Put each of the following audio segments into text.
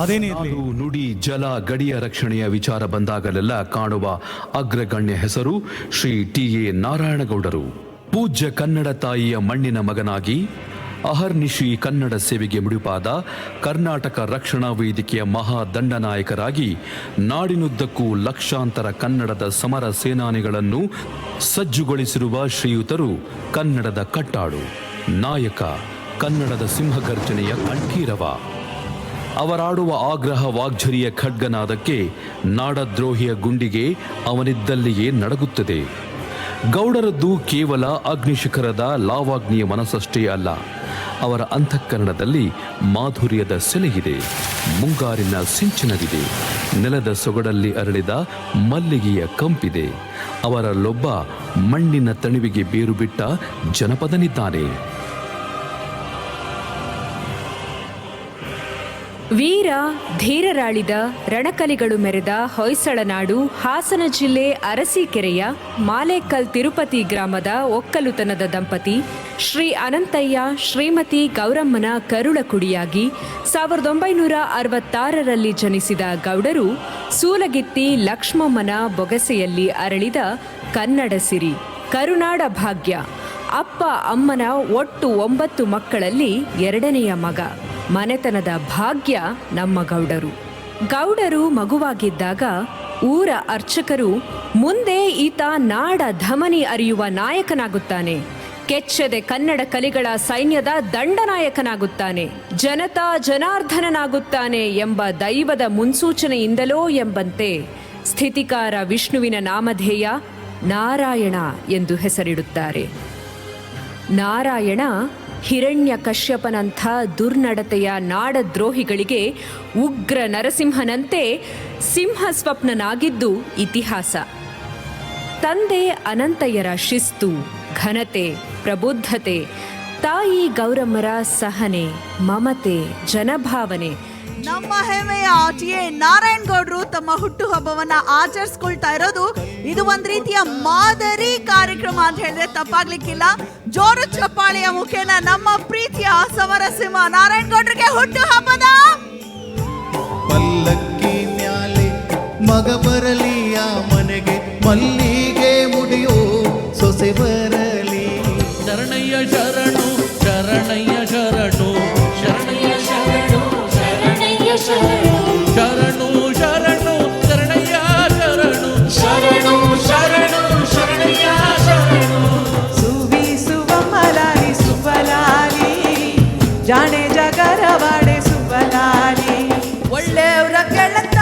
ಅದೇನೇ ನುಡಿ ಜಲ ಗಡಿಯ ರಕ್ಷಣೆಯ ವಿಚಾರ ಬಂದಾಗಲೆಲ್ಲ ಕಾಣುವ ಅಗ್ರಗಣ್ಯ ಹೆಸರು ಶ್ರೀ ಟಿ ಎ ನಾರಾಯಣಗೌಡರು. ಪೂಜ್ಯ ಕನ್ನಡ ತಾಯಿಯ ಮಣ್ಣಿನ ಮಗನಾಗಿ, ಅಹರ್ನಿಶಿ ಕನ್ನಡ ಸೇವೆಗೆ ಮುಡಿಪಾದ ಕರ್ನಾಟಕ ರಕ್ಷಣಾ ವೇದಿಕೆಯ ಮಹಾ ದಂಡನಾಯಕರಾಗಿ ನಾಡಿನುದ್ದಕ್ಕೂ ಲಕ್ಷಾಂತರ ಕನ್ನಡದ ಸಮರ ಸೇನಾನಿಗಳನ್ನು ಸಜ್ಜುಗೊಳಿಸಿರುವ ಶ್ರೀಯುತರು ಕನ್ನಡದ ಕಟ್ಟಾಡು ನಾಯಕ ಕನ್ನಡದ ಸಿಂಹಗರ್ಜನೆಯ ಕಂಠೀರವ. ಅವರಾಡುವ ಆಗ್ರಹ ವಾಗ್ಝರಿಯ ಖಡ್ಗನಾದಕ್ಕೆ ನಾಡದ್ರೋಹಿಯ ಗುಂಡಿಗೆ ಅವನಿದ್ದಲ್ಲಿಯೇ ನಡಗುತ್ತದೆ. ಗೌಡರದ್ದು ಕೇವಲ ಅಗ್ನಿಶಿಖರದ ಲಾವಾಗ್ನಿಯ ಮನಸ್ಸಷ್ಟೇ ಅಲ್ಲ, ಅವರ ಅಂತಃಕರಣದಲ್ಲಿ ಮಾಧುರ್ಯದ ಸೆಲೆಯಿದೆ. ಮುಂಗಾರಿನ ಸಿಂಚನವಿದೆ, ನೆಲದ ಸೊಗಡಲ್ಲಿ ಅರಳಿದ ಮಲ್ಲಿಗೆಯ ಕಂಪಿದೆ. ಅವರಲ್ಲೊಬ್ಬ ಮಣ್ಣಿನ ತಣಿವಿಗೆ ಬೇರು ಬಿಟ್ಟ ಜನಪದನಿದ್ದಾನೆ. ವೀರ, ಧೀರರಾಳಿದ ರಣಕಲಿಗಳು ಮೆರೆದ ಹೊಯ್ಸಳನಾಡು, ಹಾಸನ ಜಿಲ್ಲೆ ಅರಸೀಕೆರೆಯ ಮಾಲೇಕಲ್ ತಿರುಪತಿ ಗ್ರಾಮದ ಒಕ್ಕಲುತನದ ದಂಪತಿ ಶ್ರೀ ಅನಂತಯ್ಯ, ಶ್ರೀಮತಿ ಗೌರಮ್ಮನ ಕರುಳ ಕುಡಿಯಾಗಿ ಸಾವಿರದ ಒಂಬೈನೂರ ಅರವತ್ತಾರರಲ್ಲಿ ಜನಿಸಿದ ಗೌಡರು ಸೂಲಗಿತ್ತಿ ಲಕ್ಷ್ಮಮ್ಮನ ಬೊಗಸೆಯಲ್ಲಿ ಅರಳಿದ ಕನ್ನಡ ಸಿರಿ. ಕರುನಾಡ ಭಾಗ್ಯ. ಅಪ್ಪ, ಅಮ್ಮನ ಒಟ್ಟು ಒಂಬತ್ತು ಮಕ್ಕಳಲ್ಲಿ ಎರಡನೆಯ ಮಗ. ಮನೆತನದ ಭಾಗ್ಯ ನಮ್ಮ ಗೌಡರು. ಗೌಡರು ಮಗುವಾಗಿದ್ದಾಗ ಊರ ಅರ್ಚಕರು ಮುಂದೆ ಈತ ನಾಡ ಧಮನಿ ಅರಿಯುವ ನಾಯಕನಾಗುತ್ತಾನೆ. ಕೆಚ್ಚದೆ ಕನ್ನಡ ಕಲಿಗಳ ಸೈನ್ಯದ ದಂಡನಾಯಕನಾಗುತ್ತಾನೆ. ಜನತಾ ಜನಾರ್ಧನನಾಗುತ್ತಾನೆ ಎಂಬ ದೈವದ ಮುನ್ಸೂಚನೆಯಿಂದಲೋ ಎಂಬಂತೆ ಸ್ಥಿತಿಕಾರ ವಿಷ್ಣುವಿನ ನಾಮಧೇಯ ನಾರಾಯಣ ಎಂದು ಹೆಸರಿಡುತ್ತಾರೆ. ನಾರಾಯಣ ಹಿರಣ್ಯ ಕಶ್ಯಪನಂಥ ದುರ್ನಡತೆಯ ನಾಡದ್ರೋಹಿಗಳಿಗೆ ಉಗ್ರ ನರಸಿಂಹನಂತೆ ಸಿಂಹ ಸ್ವಪ್ನನಾಗಿದ್ದು ಇತಿಹಾಸ. ತಂದೆ ಅನಂತಯ್ಯರ ಶಿಸ್ತು, ಘನತೆ, ಪ್ರಬುದ್ಧತೆ, ತಾಯಿ ಗೌರಮ್ಮರ ಸಹನೆ, ಮಮತೆ, ಜನಭಾವನೆ ನಮ್ಮ ಹೆಮ್ಮೆಯ ಎ ನಾರಾಯಣ್ ಗೌಡ್ರು ತಮ್ಮ ಹುಟ್ಟುಹಬ್ಬವನ್ನ ಆಚರಿಸ್ಕೊಳ್ತಾ ಇರೋದು ಇದು ಒಂದ್ ರೀತಿಯ ಮಾದರಿ ಕಾರ್ಯಕ್ರಮ ಅಂತ ಹೇಳಿದ್ರೆ ತಪ್ಪಾಗ್ಲಿಕ್ಕಿಲ್ಲ. ಜೋರು ಚಪ್ಪಾಳೆಯ ಮುಖೇನ ನಮ್ಮ ಪ್ರೀತಿಯ ಸಮರಸಿಂಹ ನಾರಾಯಣ್ ಗೌಡ್ರಿಗೆ ಹುಟ್ಟುಹಬ್ಬದ. ಪಲ್ಲಕ್ಕಿ ಮ್ಯಾಲೆ ಮಗ ಬರಲಿ ಮನೆಗೆ ಮಲ್ಲಿಗೆ ಶರಣು ಶರಣು ಶರಣು ಶರಣಯ್ಯ ಶರಣು. ಶರಣು ಶರಣು ಶರಣಯ್ಯ ಶರಣು. ಸುವಿಸುವ ಮಲಾಲಿ ಸುಬಲಾಲಿ ಜಾಣೆ ಜಗರವಾಡೆ ಸುಬಲಾಲಿ ಒಳ್ಳೆಯವರ ಗೆಳತನ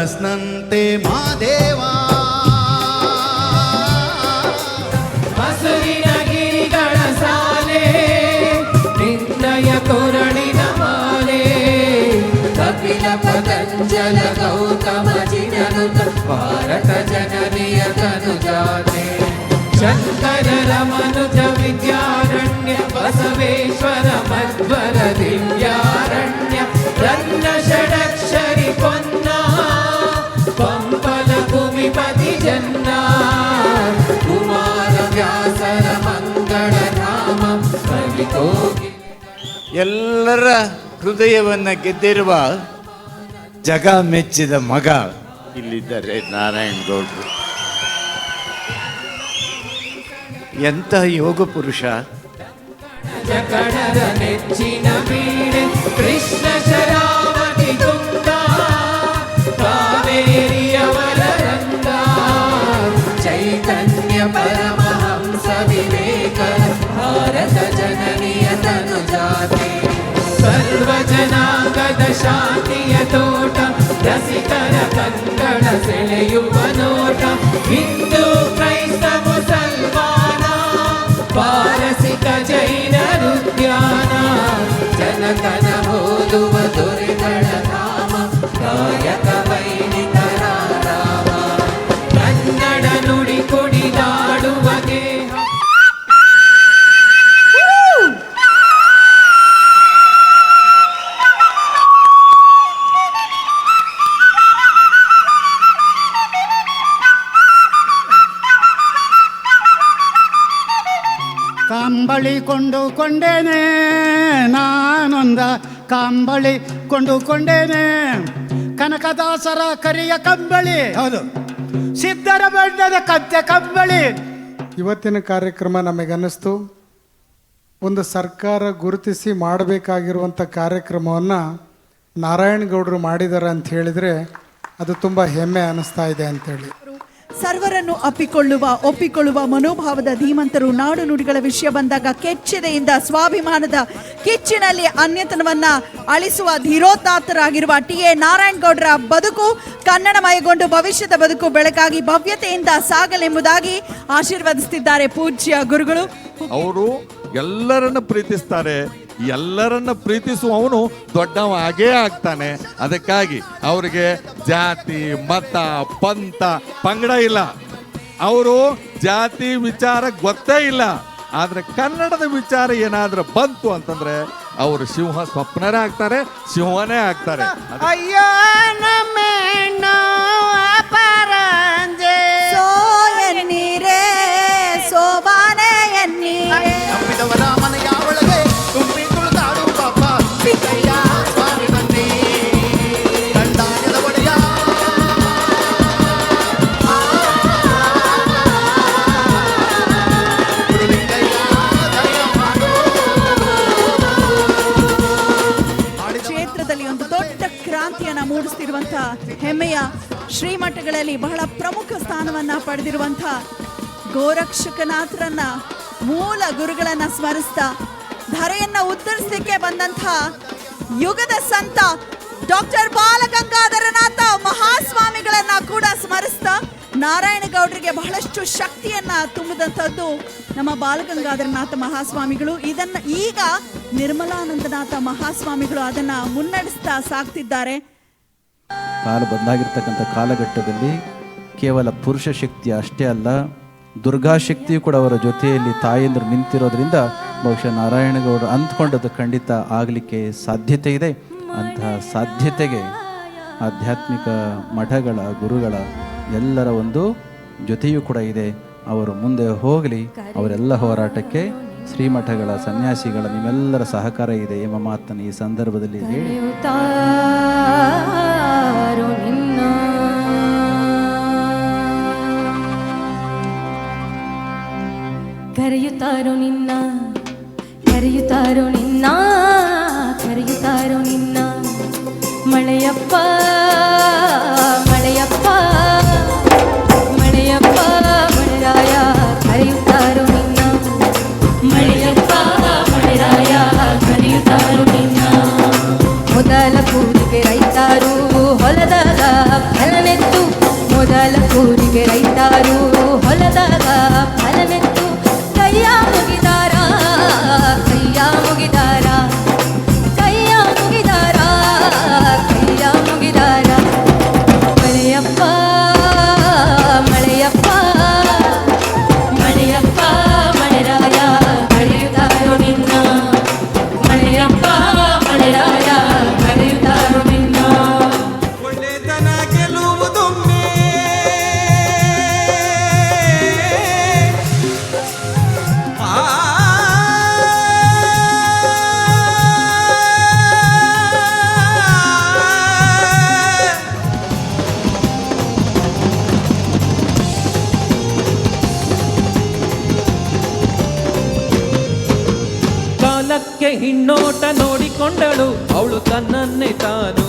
प्रश्नन्ते मा देवा हसुरिनगिरिगणसाले निन्दय कुरणिन माले कपिल पतञ्जल गौतमजिननुत रमनुज विद्यारण्य बसवेश्वर मध्वर दिव्य ಎಲ್ಲರ ಹೃದಯವನ್ನು ಗೆದ್ದಿರುವ ಜಗ ಮೆಚ್ಚಿದ ಮಗ ಇಲ್ಲಿದ್ದಾರೆ ನಾರಾಯಣ ಗೌಡ್ರು. ಎಂಥ ಯೋಗ ಪುರುಷ. ಕೃಷ್ಣ ಭಾರತ ಜನನಿಯ ತನುಜಾತೆ ಸರ್ವ ಜನಾಂಗದ ಶಾಂತಿಯ ತೋಟ ರಸಿಕರ ಕಂಗಣ ಸೆಳೆಯುವ ಕಂಬಳಿ ಕೊಂಡುಕೊಂಡೇನೆ ನಾನೊಂದ ಕಂಬಳಿ ಕೊಂಡುಕೊಂಡೇನೆ ಕನಕದಾಸರ ಕರಿಯ ಕಂಬಳಿ ಹೌದು. ಸಿದ್ಧರ ಬಣ್ಣದ ಕತ್ತೆ ಕಂಬಳಿ. ಇವತ್ತಿನ ಕಾರ್ಯಕ್ರಮ ನಮಗನ್ನಿಸ್ತು. ಒಂದು ಸರ್ಕಾರ ಗುರುತಿಸಿ ಮಾಡಬೇಕಾಗಿರುವಂಥ ಕಾರ್ಯಕ್ರಮವನ್ನು ನಾರಾಯಣಗೌಡರು ಮಾಡಿದ್ದಾರೆ ಅಂತ ಹೇಳಿದರೆ ಅದು ತುಂಬ ಹೆಮ್ಮೆ ಅನ್ನಿಸ್ತಾ ಇದೆ ಅಂತೇಳಿ. ಸರ್ವರನ್ನು ಅಪ್ಪಿಕೊಳ್ಳುವ, ಒಪ್ಪಿಕೊಳ್ಳುವ ಮನೋಭಾವದ ಧೀಮಂತರು ನಾಡು ನುಡಿಗಳ ವಿಷಯ ಬಂದಾಗ ಕೆಚ್ಚಿದೆಯಿಂದ ಸ್ವಾಭಿಮಾನದ ಕಿಚ್ಚಿನಲ್ಲಿ ಅನ್ಯತನವನ್ನ ಅಳಿಸುವ ಧೀರೋದಾತ್ತರಾಗಿರುವ ಟಿ ಎ ನಾರಾಯಣಗೌಡರ ಬದುಕು ಕನ್ನಡಮಯಗೊಂಡು ಭವಿಷ್ಯದ ಬದುಕು ಬೆಳಕಾಗಿ ಭವ್ಯತೆಯಿಂದ ಸಾಗಲೆಂಬುದಾಗಿ ಆಶೀರ್ವದಿಸುತ್ತಿದ್ದಾರೆ ಪೂಜ್ಯ ಗುರುಗಳು. ಅವರು ಎಲ್ಲರನ್ನು ಪ್ರೀತಿಸ್ತಾರೆ. ಎಲ್ಲರನ್ನ ಪ್ರೀತಿಸುವವನು ದೊಡ್ಡವ ಆಗೇ ಆಗ್ತಾನೆ. ಅದಕ್ಕಾಗಿ ಅವರಿಗೆ ಜಾತಿ, ಮತ, ಪಂಥ ಪಂಗಡ ಇಲ್ಲ. ಅವರು ಜಾತಿ ವಿಚಾರ ಗೊತ್ತೇ ಇಲ್ಲ. ಆದರೆ ಕನ್ನಡದ ವಿಚಾರ ಏನಾದರೂ ಬಂತು ಅಂತಂದ್ರೆ ಅವರು ಸಿಂಹ ಸ್ವಪ್ನರೇ ಆಗ್ತಾರೆ, ಸಿಂಹನೇ ಆಗ್ತಾರೆ. ಕ್ರಾಂತಿಯನ್ನ ಮೂಡಿಸ್ತಿರುವಂತ ಹೆಮ್ಮೆಯ ಶ್ರೀಮಠಗಳಲ್ಲಿ ಬಹಳ ಪ್ರಮುಖ ಸ್ಥಾನವನ್ನ ಪಡೆದಿರುವಂತ ಗೋರಕ್ಷಕನಾಥರನ್ನ ಮೂಲ ಗುರುಗಳನ್ನ ಸ್ಮರಿಸ್ತಾ ಧರೆಯನ್ನ ಉದ್ಧರಿಸಲಿಕ್ಕೆ ಬಂದಂತ ಯುಗದ ಸಂತ ಡಾಕ್ಟರ್ ಬಾಲಗಂಗಾಧರನಾಥ ಮಹಾಸ್ವಾಮಿಗಳನ್ನ ಕೂಡ ಸ್ಮರಿಸ್ತಾ ನಾರಾಯಣಗೌಡರಿಗೆ ಬಹಳಷ್ಟು ಶಕ್ತಿಯನ್ನ ತುಂಬಿದಂಥದ್ದು ನಮ್ಮ ಬಾಲಗಂಗಾಧರನಾಥ ಮಹಾಸ್ವಾಮಿಗಳು. ಇದನ್ನ ಈಗ ನಿರ್ಮಲಾನಂದನಾಥ ಮಹಾಸ್ವಾಮಿಗಳು ಅದನ್ನ ಮುನ್ನಡೆಸ್ತಾ ಸಾಗ್ತಿದ್ದಾರೆ. ಕಾಲ ಬಂದಾಗಿರ್ತಕ್ಕಂಥ ಕಾಲಘಟ್ಟದಲ್ಲಿ ಕೇವಲ ಪುರುಷ ಶಕ್ತಿ ಅಷ್ಟೇ ಅಲ್ಲ, ದುರ್ಗಾ ಶಕ್ತಿಯು ಕೂಡ ಅವರ ಜೊತೆಯಲ್ಲಿ ತಾಯಂದರು ನಿಂತಿರೋದ್ರಿಂದ ಬಹುಶಃ ನಾರಾಯಣಗೌಡರು ಅಂದ್ಕೊಂಡದ್ದು ಖಂಡಿತ ಆಗಲಿಕ್ಕೆ ಸಾಧ್ಯತೆ ಇದೆ. ಅಂತಹ ಸಾಧ್ಯತೆಗೆ ಆಧ್ಯಾತ್ಮಿಕ ಮಠಗಳ ಗುರುಗಳ ಎಲ್ಲರ ಒಂದು ಜೊತೆಯೂ ಕೂಡ ಇದೆ. ಅವರು ಮುಂದೆ ಹೋಗಲಿ, ಅವರೆಲ್ಲ ಹೋರಾಟಕ್ಕೆ ಶ್ರೀಮಠಗಳ ಸನ್ಯಾಸಿಗಳ ನಿಮ್ಮೆಲ್ಲರ ಸಹಕಾರ ಇದೆ ಎಂಬ ಮಾತನ್ನು ಈ ಸಂದರ್ಭದಲ್ಲಿ ಹೇಳಿ. ಕರೆಯುತ್ತಾರೋ ನಿನ್ನ ಕರೆಯುತ್ತಾರೋ ನಿನ್ನ ಕರೆಯುತ್ತಾರೋ ನಿನ್ನ ಮಳೆಯಪ್ಪ ಮಳೆಯಪ್ಪ ಕೊಂಡಳು ಅವಳು ತನ್ನನ್ನೇ ತಾನು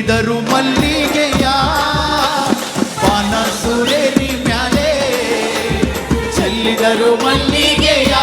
ಸುರಿದರು ಮಲ್ಲಿಗೆಯ. ಪಾನ ಸುರೇರಿ ಮ್ಯಾಲೆ ಚೆಲ್ಲಿದರು ಮಲ್ಲಿಗೆಯ.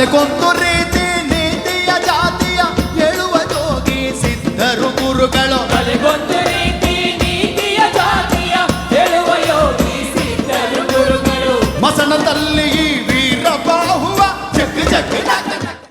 le contorre